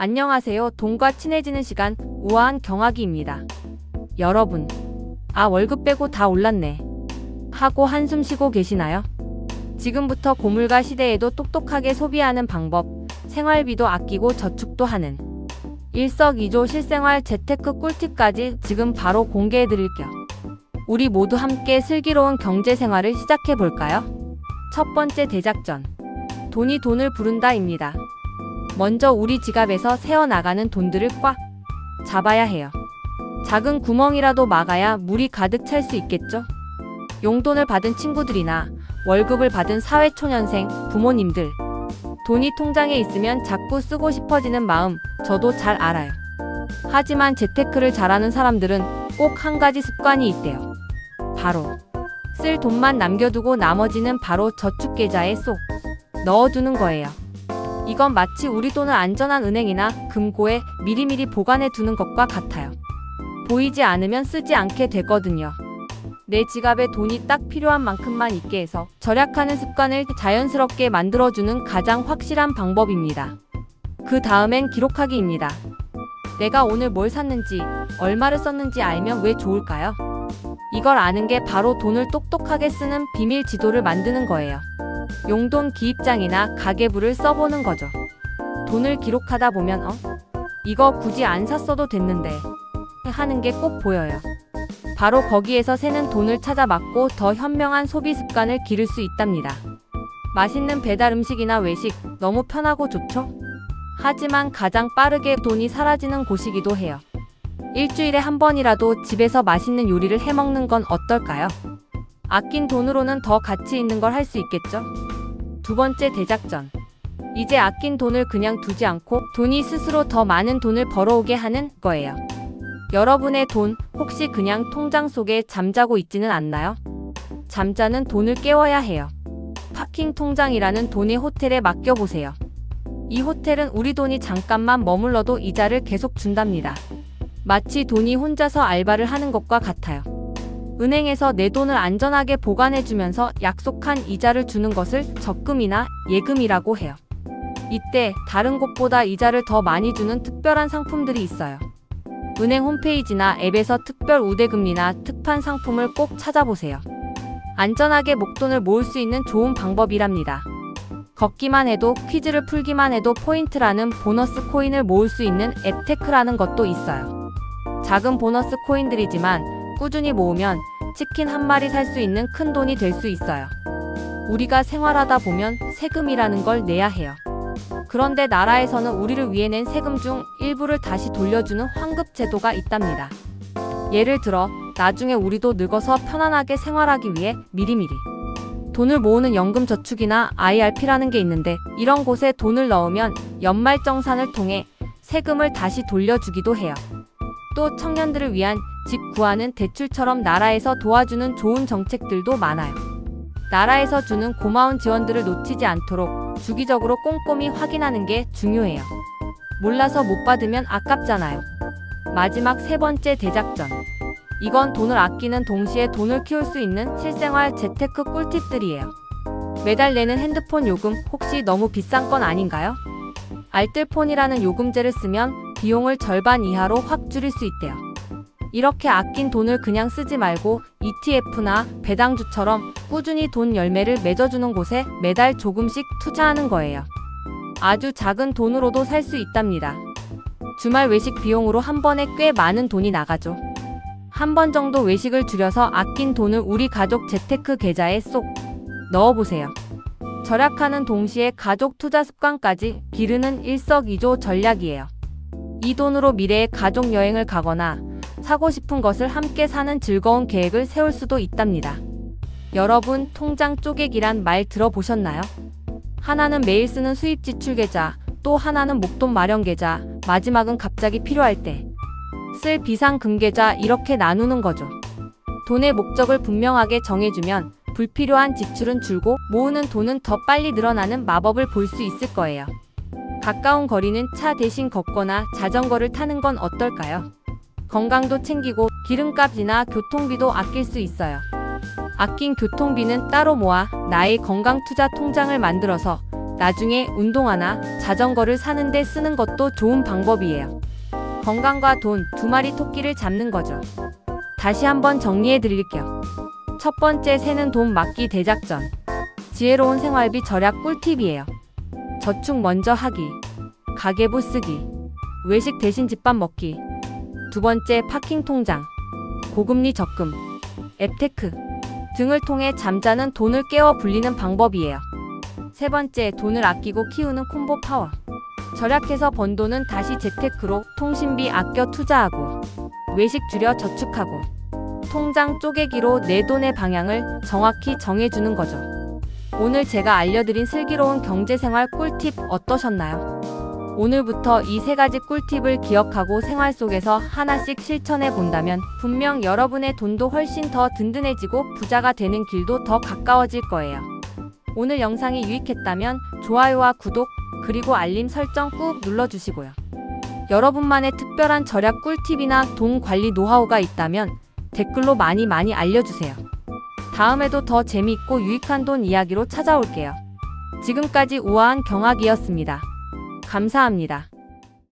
안녕하세요. 돈과 친해지는 시간 우아한 경화기입니다. 여러분, 아 월급 빼고 다 올랐네. 하고 한숨 쉬고 계시나요? 지금부터 고물가 시대에도 똑똑하게 소비하는 방법, 생활비도 아끼고 저축도 하는 일석이조 실생활 재테크 꿀팁까지 지금 바로 공개해 드릴게요. 우리 모두 함께 슬기로운 경제 생활을 시작해 볼까요? 첫 번째 대작전. 돈이 돈을 부른다입니다. 먼저 우리 지갑에서 새어나가는 돈들을 꽉 잡아야 해요. 작은 구멍이라도 막아야 물이 가득 찰 수 있겠죠? 용돈을 받은 친구들이나 월급을 받은 사회초년생, 부모님들. 돈이 통장에 있으면 자꾸 쓰고 싶어지는 마음, 저도 잘 알아요. 하지만 재테크를 잘하는 사람들은 꼭 한 가지 습관이 있대요. 바로 쓸 돈만 남겨두고 나머지는 바로 저축계좌에 쏙 넣어두는 거예요. 이건 마치 우리 돈을 안전한 은행이나 금고에 미리미리 보관해 두는 것과 같아요. 보이지 않으면 쓰지 않게 되거든요. 내 지갑에 돈이 딱 필요한 만큼만 있게 해서 절약하는 습관을 자연스럽게 만들어주는 가장 확실한 방법입니다. 그 다음엔 기록하기입니다. 내가 오늘 뭘 샀는지, 얼마를 썼는지 알면 왜 좋을까요? 이걸 아는 게 바로 돈을 똑똑하게 쓰는 비밀 지도를 만드는 거예요. 용돈 기입장이나 가계부를 써보는 거죠. 돈을 기록하다 보면 어? 이거 굳이 안 샀어도 됐는데 하는 게 꼭 보여요. 바로 거기에서 새는 돈을 찾아 막고 더 현명한 소비 습관을 기를 수 있답니다. 맛있는 배달 음식이나 외식 너무 편하고 좋죠? 하지만 가장 빠르게 돈이 사라지는 곳이기도 해요. 일주일에 한 번이라도 집에서 맛있는 요리를 해 먹는 건 어떨까요? 아낀 돈으로는 더 가치 있는 걸 할 수 있겠죠? 두 번째 대작전. 이제 아낀 돈을 그냥 두지 않고 돈이 스스로 더 많은 돈을 벌어오게 하는 거예요. 여러분의 돈 혹시 그냥 통장 속에 잠자고 있지는 않나요? 잠자는 돈을 깨워야 해요. 파킹 통장이라는 돈의 호텔에 맡겨보세요. 이 호텔은 우리 돈이 잠깐만 머물러도 이자를 계속 준답니다. 마치 돈이 혼자서 알바를 하는 것과 같아요. 은행에서 내 돈을 안전하게 보관해주면서 약속한 이자를 주는 것을 적금이나 예금이라고 해요. 이때 다른 곳보다 이자를 더 많이 주는 특별한 상품들이 있어요. 은행 홈페이지나 앱에서 특별 우대금리나 특판 상품을 꼭 찾아보세요. 안전하게 목돈을 모을 수 있는 좋은 방법이랍니다. 걷기만 해도 퀴즈를 풀기만 해도 포인트라는 보너스 코인을 모을 수 있는 앱테크라는 것도 있어요. 작은 보너스 코인들이지만 꾸준히 모으면 치킨 한 마리 살 수 있는 큰 돈이 될 수 있어요. 우리가 생활하다 보면 세금이라는 걸 내야 해요. 그런데 나라에서는 우리를 위해 낸 세금 중 일부를 다시 돌려주는 환급 제도가 있답니다. 예를 들어 나중에 우리도 늙어서 편안하게 생활하기 위해 미리미리 돈을 모으는 연금저축이나 IRP라는 게 있는데 이런 곳에 돈을 넣으면 연말정산을 통해 세금을 다시 돌려주기도 해요. 또 청년들을 위한 집 구하는 대출처럼 나라에서 도와주는 좋은 정책들도 많아요. 나라에서 주는 고마운 지원들을 놓치지 않도록 주기적으로 꼼꼼히 확인하는 게 중요해요. 몰라서 못 받으면 아깝잖아요. 마지막 세 번째 대작전. 이건 돈을 아끼는 동시에 돈을 키울 수 있는 실생활 재테크 꿀팁들이에요. 매달 내는 핸드폰 요금 혹시 너무 비싼 건 아닌가요? 알뜰폰이라는 요금제를 쓰면 비용을 절반 이하로 확 줄일 수 있대요. 이렇게 아낀 돈을 그냥 쓰지 말고 ETF나 배당주처럼 꾸준히 돈 열매를 맺어주는 곳에 매달 조금씩 투자하는 거예요. 아주 작은 돈으로도 살 수 있답니다. 주말 외식 비용으로 한 번에 꽤 많은 돈이 나가죠. 한 번 정도 외식을 줄여서 아낀 돈을 우리 가족 재테크 계좌에 쏙 넣어보세요. 절약하는 동시에 가족 투자 습관까지 기르는 일석이조 전략이에요. 이 돈으로 미래에 가족 여행을 가거나 사고 싶은 것을 함께 사는 즐거운 계획을 세울 수도 있답니다. 여러분, 통장 쪼개기란 말 들어보셨나요? 하나는 매일 쓰는 수입 지출 계좌, 또 하나는 목돈 마련 계좌, 마지막은 갑자기 필요할 때 쓸 비상금 계좌 이렇게 나누는 거죠. 돈의 목적을 분명하게 정해주면 불필요한 지출은 줄고 모으는 돈은 더 빨리 늘어나는 마법을 볼 수 있을 거예요. 가까운 거리는 차 대신 걷거나 자전거를 타는 건 어떨까요? 건강도 챙기고 기름값이나 교통비도 아낄 수 있어요. 아낀 교통비는 따로 모아 나의 건강 투자 통장을 만들어서 나중에 운동화나 자전거를 사는데 쓰는 것도 좋은 방법이에요. 건강과 돈 두 마리 토끼를 잡는 거죠. 다시 한번 정리해 드릴게요. 첫 번째 새는 돈 막기 대작전. 지혜로운 생활비 절약 꿀팁이에요. 저축 먼저 하기. 가계부 쓰기. 외식 대신 집밥 먹기. 두 번째 파킹 통장. 고금리 적금. 앱테크. 등을 통해 잠자는 돈을 깨워 불리는 방법이에요. 세 번째 돈을 아끼고 키우는 콤보 파워. 절약해서 번 돈은 다시 재테크로 통신비 아껴 투자하고 외식 줄여 저축하고 통장 쪼개기로 내 돈의 방향을 정확히 정해주는 거죠. 오늘 제가 알려드린 슬기로운 경제생활 꿀팁 어떠셨나요? 오늘부터 이 세 가지 꿀팁을 기억하고 생활 속에서 하나씩 실천해 본다면 분명 여러분의 돈도 훨씬 더 든든해지고 부자가 되는 길도 더 가까워질 거예요. 오늘 영상이 유익했다면 좋아요와 구독, 그리고 알림 설정 꾹 눌러주시고요. 여러분만의 특별한 절약 꿀팁이나 돈 관리 노하우가 있다면 댓글로 많이 많이 알려주세요. 다음에도 더 재미있고 유익한 돈 이야기로 찾아올게요. 지금까지 우아한 경학이었습니다. 감사합니다.